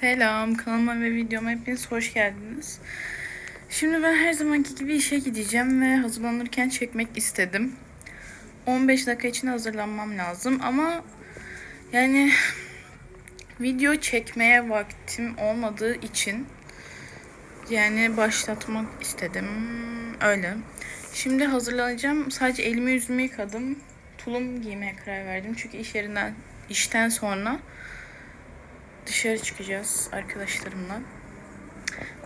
Selam, kanalıma ve videoma hepiniz hoş geldiniz. Şimdi ben her zamanki gibi işe gideceğim ve hazırlanırken çekmek istedim. 15 dakika için hazırlanmam lazım ama yani video çekmeye vaktim olmadığı için yani başlatmak istedim. Öyle. Şimdi hazırlanacağım. Sadece elimi yüzümü yıkadım. Tulum giymeye karar verdim. Çünkü iş yerinden işten sonra dışarı çıkacağız arkadaşlarımla.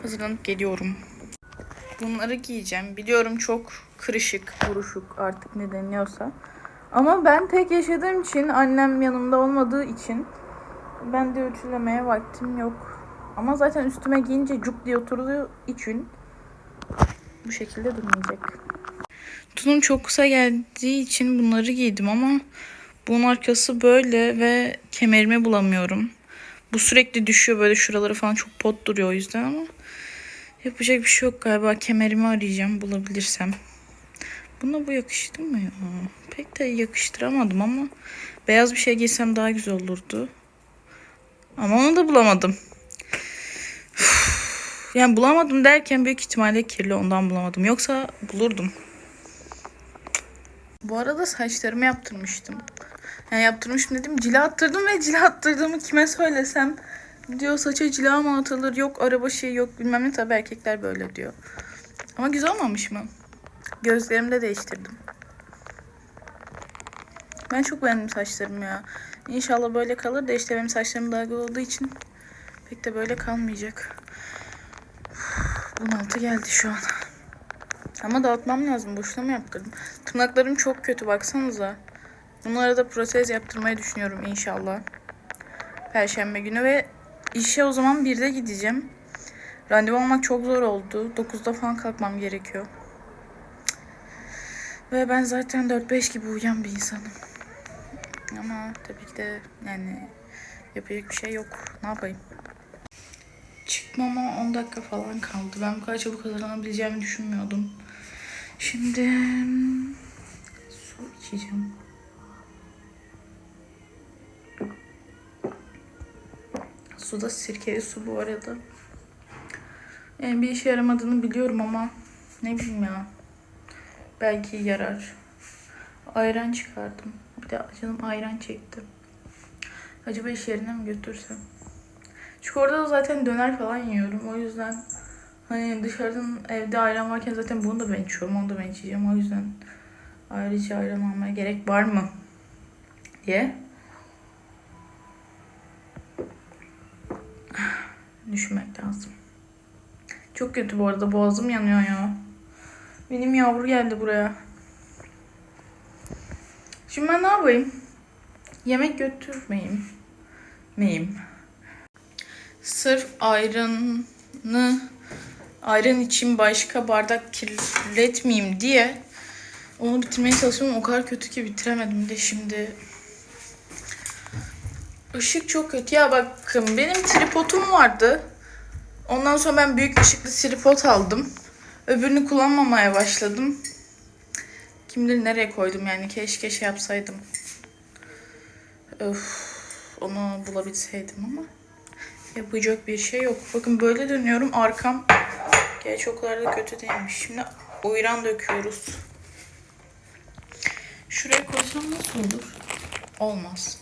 Hazırlanıp geliyorum. Bunları giyeceğim. Biliyorum çok kırışık, buruşuk artık ne deniyorsa. Ama ben tek yaşadığım için, annem yanımda olmadığı için ben de ütülemeye vaktim yok. Ama zaten üstüme giyince cuk diye oturduğu için bu şekilde durmayacak. Tulum çok kısa geldiği için bunları giydim ama bunun arkası böyle ve kemerimi bulamıyorum. Bu sürekli düşüyor böyle şuraları falan çok pot duruyor o yüzden ama yapacak bir şey yok galiba. Kemerimi arayacağım bulabilirsem. Buna bu yakıştı mı ya? Pek de yakıştıramadım ama beyaz bir şey giysem daha güzel olurdu. Ama onu da bulamadım. Yani bulamadım derken büyük ihtimalle kirli ondan bulamadım. Yoksa bulurdum. Bu arada saçlarımı yaptırmıştım. Yani yaptırmışım dedim cila attırdım ve cila attırdığımı kime söylesem diyor saça cila mı atılır yok araba şey yok bilmem ne tabi erkekler böyle diyor. Ama güzel olmamış mı? Gözlerimi de değiştirdim. Ben çok beğendim saçlarımı ya. İnşallah böyle kalır da işte benim saçlarım dalgalı olduğu için pek de böyle kalmayacak. Bunaltı geldi şu an. Ama dağıtmam lazım. Boşuna mı yaptırdım? Tırnaklarım çok kötü baksanıza. Bunlara da protez yaptırmayı düşünüyorum inşallah. Perşembe günü ve işe o zaman 1'de gideceğim. Randevu almak çok zor oldu. 9'da falan kalkmam gerekiyor. Ve ben zaten 4-5 gibi uyuyan bir insanım. Ama tabii ki de yani yapacak bir şey yok. Ne yapayım? Çıkmama 10 dakika falan kaldı. Ben bu kadar çabuk hazırlanabileceğimi düşünmüyordum. Şimdi su içeceğim. Su da sirkeli su bu arada. Yani bir işe yaramadığını biliyorum ama ne bileyim ya. Belki yarar. Ayran çıkardım. Bir de canım ayran çekti. Acaba iş yerine mi götürsem? Çünkü orada da zaten döner falan yiyorum. O yüzden hani dışarıdan evde ayran varken zaten bunu da ben içiyorum. Onu da ben içeceğim. O yüzden ayrıca ayran almaya gerek var mı? diye düşünmek lazım. Çok kötü bu arada. Boğazım yanıyor ya. Benim yavru geldi buraya. Şimdi ben ne yapayım? Yemek götürmeyeyim. Meyim. Sırf ayranı ayran için başka bardak kirletmeyeyim diye onu bitirmeye çalışıyorum. O kadar kötü ki bitiremedim de şimdi. Işık çok kötü. Ya bakın benim tripodum vardı. Ondan sonra ben büyük ışıklı tripod aldım. Öbürünü kullanmamaya başladım. Kim bilir nereye koydum yani. Keşke şey yapsaydım. Öf, onu bulabilseydim ama yapacak bir şey yok. Bakın böyle dönüyorum. Arkam o kadar da kötü değilmiş. Şimdi oyran döküyoruz. Şuraya koysam nasıl olur? Olmaz.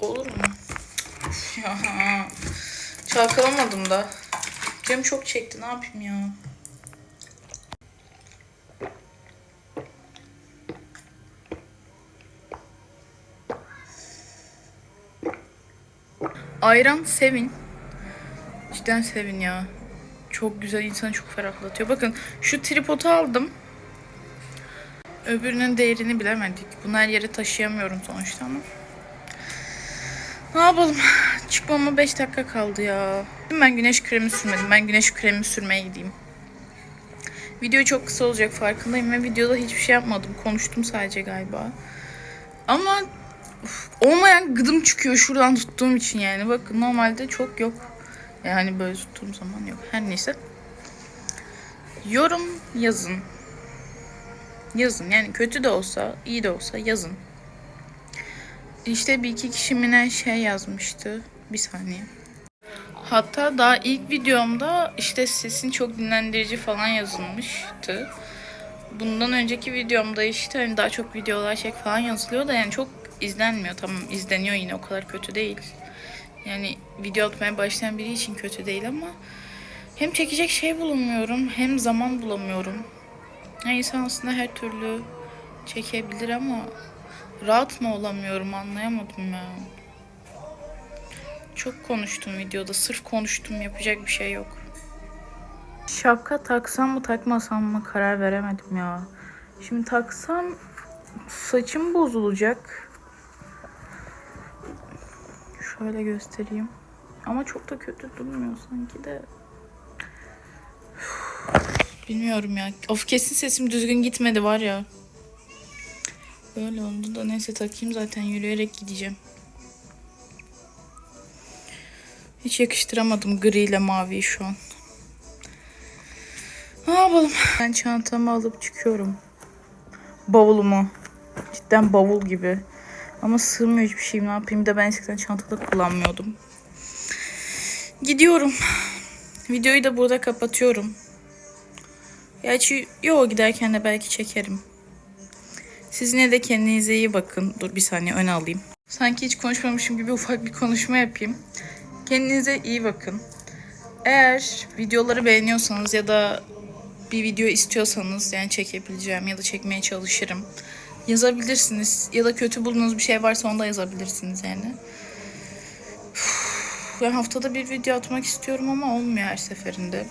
Olur mu? Ya. Çalkalamadım da. Canım çok çekti. Ne yapayım ya? Ayran sevin. Cidden sevin ya. Çok güzel insanı çok ferahlatıyor. Bakın şu tripodu aldım. Öbürünün değerini bilemedik. Bunu her yere taşıyamıyorum sonuçta ama. Ne yapalım? Çıkmama 5 dakika kaldı ya. Ben güneş kremi sürmedim. Ben güneş kremi sürmeye gideyim. Video çok kısa olacak farkındayım ve videoda hiçbir şey yapmadım. Konuştum sadece galiba. Ama uf, olmayan gıdım çıkıyor şuradan tuttuğum için yani. Bakın normalde çok yok. Yani böyle tuttuğum zaman yok. Her neyse. Yorum yazın. Yazın. Yani kötü de olsa, iyi de olsa yazın. İşte bir iki kişi mi ne şey yazmıştı. Bir saniye. Hatta daha ilk videomda işte sesin çok dinlendirici falan yazılmıştı. Bundan önceki videomda işte hani daha çok videolar çek falan yazılıyor da yani çok izlenmiyor. Tamam izleniyor yine o kadar kötü değil. Yani video atmaya başlayan biri için kötü değil ama hem çekecek şey bulamıyorum hem zaman bulamıyorum. Yani insan aslında her türlü çekebilir ama rahat mı olamıyorum anlayamadım ya. Çok konuştum videoda. Sırf konuştum yapacak bir şey yok. Şapka taksam mı takmasam mı karar veremedim ya. Şimdi taksam saçım bozulacak. Şöyle göstereyim. Ama çok da kötü durmuyor sanki de. Bilmiyorum ya. Of kesin sesim düzgün gitmedi var ya. Böyle oldu da neyse takayım zaten yürüyerek gideceğim. Hiç yakıştıramadım gri ile maviyi şu an. Ne yapalım? Ben çantamı alıp çıkıyorum. Bavulumu. Cidden bavul gibi. Ama sığmıyor hiçbir şeyim. Ne yapayım? Bir de ben eskiden çantada kullanmıyordum. Gidiyorum. Videoyu da burada kapatıyorum. Gerçi yo giderken de belki çekerim. Siz yine de kendinize iyi bakın. Dur bir saniye öne alayım. Sanki hiç konuşmamışım gibi ufak bir konuşma yapayım. Kendinize iyi bakın. Eğer videoları beğeniyorsanız ya da bir video istiyorsanız yani çekebileceğim ya da çekmeye çalışırım. Yazabilirsiniz ya da kötü bulduğunuz bir şey varsa onu da yazabilirsiniz yani. Üf, Ben haftada bir video atmak istiyorum ama olmuyor her seferinde.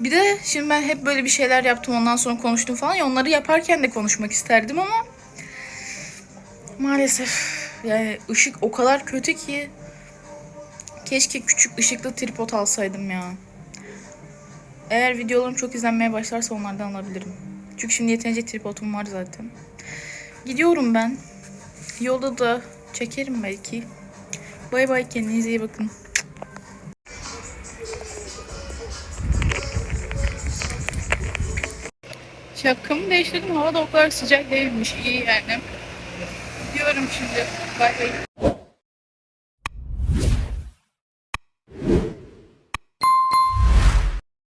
Bir de şimdi ben hep böyle bir şeyler yaptım ondan sonra konuştum falan ya onları yaparken de konuşmak isterdim ama maalesef yani ışık o kadar kötü ki keşke küçük ışıklı tripod alsaydım ya. Eğer videolarım çok izlenmeye başlarsa onlardan alabilirim. Çünkü şimdi yeterince tripodum var zaten. Gidiyorum ben. Yolda da çekerim belki. Bay bay kendinize iyi bakın. Şapkamı değiştirdim. Hava da o kadar sıcak değilmiş. İyi yani. Gidiyorum şimdi. Bay bay.